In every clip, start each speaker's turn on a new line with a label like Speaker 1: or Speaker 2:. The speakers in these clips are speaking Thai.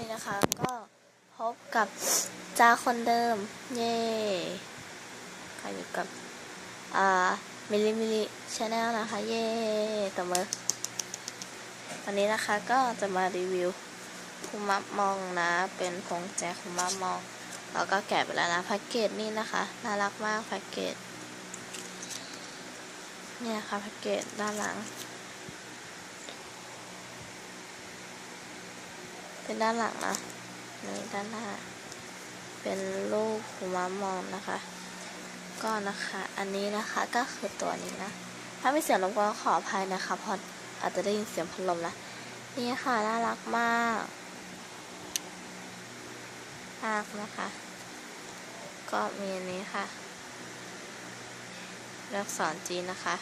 Speaker 1: นี้นะคะ ก็พบกับจ้าคนเดิม เย่ก็อยู่กับ อ่า มิลลิมิลลิชาแนลนะคะ เย่ตบมือวันนี้นะคะก็จะมารีวิวคุมะมองนะ เป็นพงแจคุมะมอง แล้วก็แกะไปแล้วนะแพ็กเกจนี่นะคะ น่ารักมากแพ็กเกจ เนี่ยค่ะแพ็กเกจด้านหลัง เป็นด้านหลังนะนี่ด้านหน้า เป็นรูปคุมะมองนะคะ ก็นะคะ อันนี้นะคะก็คือตัวนี้นะ ถ้าไม่เสียงรบกวนขออภัยนะคะเพราะอาจจะได้ยินเสียงพัดลมนะนี่ค่ะน่ารักมากมากนะคะ ก็มีอันนี้ค่ะลักษรจีนนะคะ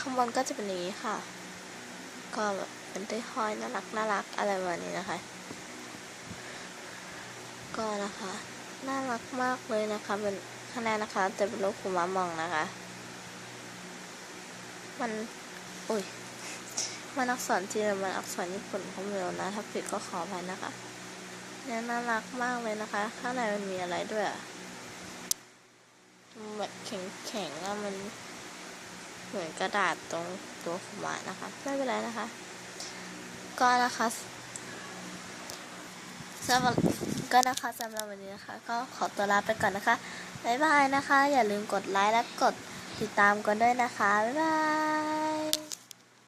Speaker 1: ข้างบนก็จะเป็นนี้ค่ะ ก็แบบเป็นได้ห้อยน่ารักน่ารักอะไรแบบนี้นะคะ ก็นะคะ น่ารักมากเลยนะคะ เป็นข้างในนะคะจะเป็นรูปคุมะมองนะคะ มันอุ้ยมันอักษรจีนหรือมันอักษรญี่ปุ่นเขาไม่รู้นะ ถ้าผิดก็ขออภัยนะคะเนี่ยน่ารักมากเลยนะคะ ข้างในมันมีอะไรด้วยอะแบบแข็งๆอะมัน เหมือนกระดาษตรงตัวคุมะนะคะ ไม่เป็นไรนะคะ ก็นะคะสำหรับก็นะคะสำหรับวันนี้นะคะ ก็ขอตัวลาไปก่อนนะคะบ๊ายบายนะคะ อย่าลืมกดไลค์และกดติดตามกันด้วยนะคะบ๊ายบาย